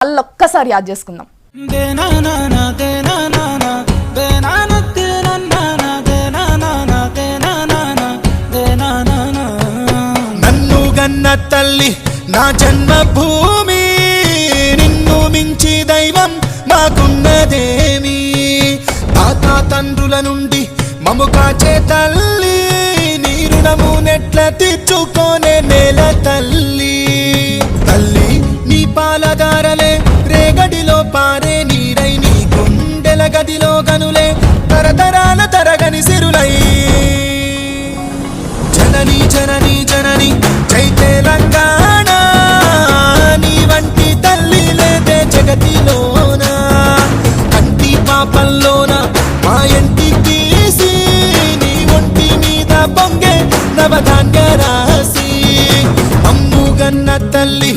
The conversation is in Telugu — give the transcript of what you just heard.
వాళ్ళు ఒక్కసారి యాద్ చేసుకుందాం నన్ను గన్న తల్లి నా జన్మభూమి నిన్ను మించి దైవం మాకున్నదేమి? తాత తండ్రుల నుండి మము కాచే తల్లి నీ రుణము నెట్ల తీర్చుకోనే నేల తల్లి. తల్లి నీ పాలదార తరతరాల తరగని సిరులై. జనని జనని జనని జై తెలంగాణ నీ వంటి తల్లి లేదే జగతిలోన? కంటి పాపల్లోన? మా ఇంటి తీసి నీ ఒంటి మీద పొంగే నవధాన్య రాసి అమ్ముగన్న తల్లి